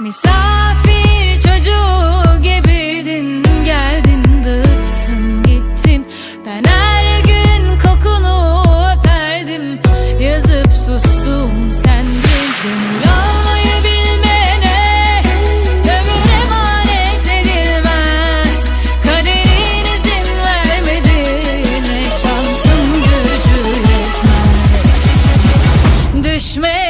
Misafir çocuğu gibiydin. Geldin dağıttın gittin. Ben her gün kokunu öperdim. Yazıp sustum sendin Gönül almayı bilmene Ömür emanet edilmez. Kaderin izin vermedi Ne şansın gücü yetmez. Düşmeye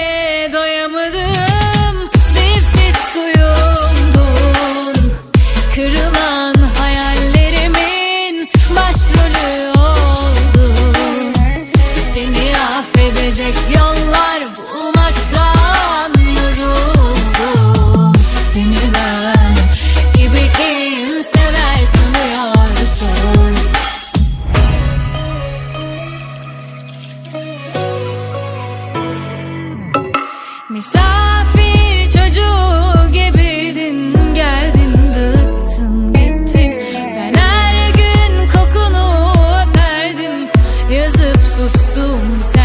Misafir çocuğu gibiydin. Geldin dağıttın gittin. Ben her gün kokunu öperdim. Yazıp sustum sen